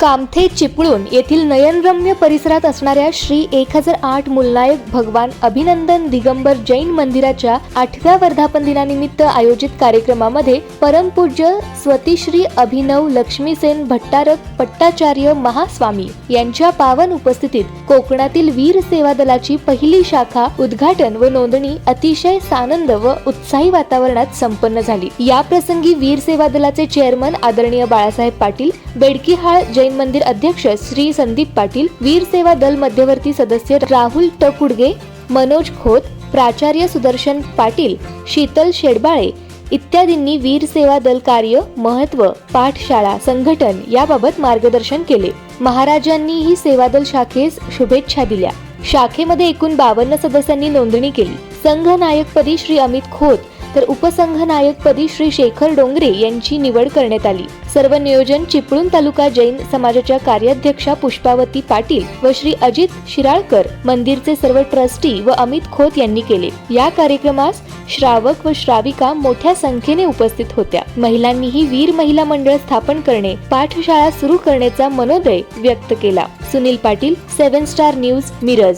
Kamthe Chiplun येथील नयनरम्य परिसरात असणाऱ्या श्री एक हजार आठ मुलनायक भगवान अभिनंदन दिगंबर जैन मंदिराच्या आठव्या वर्धापन दिनानिमित्त आयोजित कार्यक्रमामध्ये परमपूज्य स्वतिश्री अभिनव लक्ष्मीसेन भट्टारक पट्टाचार्य महास्वामी यांच्या पावन उपस्थितीत कोकणातील वीर सेवा दलाची पहिली शाखा उद्घाटन व नोंदणी अतिशय सानंद व उत्साही वातावरणात संपन्न झाली. या प्रसंगी वीर सेवा दलाचे चेअरमन आदरणीय बाळासाहेब पाटील बेडकीहाळ जैन मंदिर अध्यक्ष श्री संदीप पाटील वीर सेवा दल मध्यवर्ती सदस्य राहुल टकुडगे मनोज खोत प्राचार्य सुदर्शन पाटील शीतल शेडबाळे इत्यादींनी वीर सेवा दल कार्य महत्त्व पाठशाळा संघटन याबाबत मार्गदर्शन केले. महाराजांनी ही सेवा दल शाखेस शुभेच्छा दिल्या. शाखेमध्ये एकूण बावन्न सदस्यांनी नोंदणी केली. संघ नायकपदी श्री अमित खोत तर उपसंघनायकपदी श्री शेखर डोंगरे यांची निवड करण्यात आली. सर्व नियोजन चिपळूण तालुका जैन समाजाच्या कार्याध्यक्षा पुष्पावती पाटील व श्री अजित शिराळकर मंदिरचे सर्व ट्रस्टी व अमित खोत यांनी केले. या कार्यक्रमास श्रावक व श्राविका मोठ्या संख्येने उपस्थित होत्या. महिलांनीही वीर महिला मंडळ स्थापन करणे पाठशाळा सुरू करण्याचा मनोदय व्यक्त केला. Sunil Patil seven star news Miraj.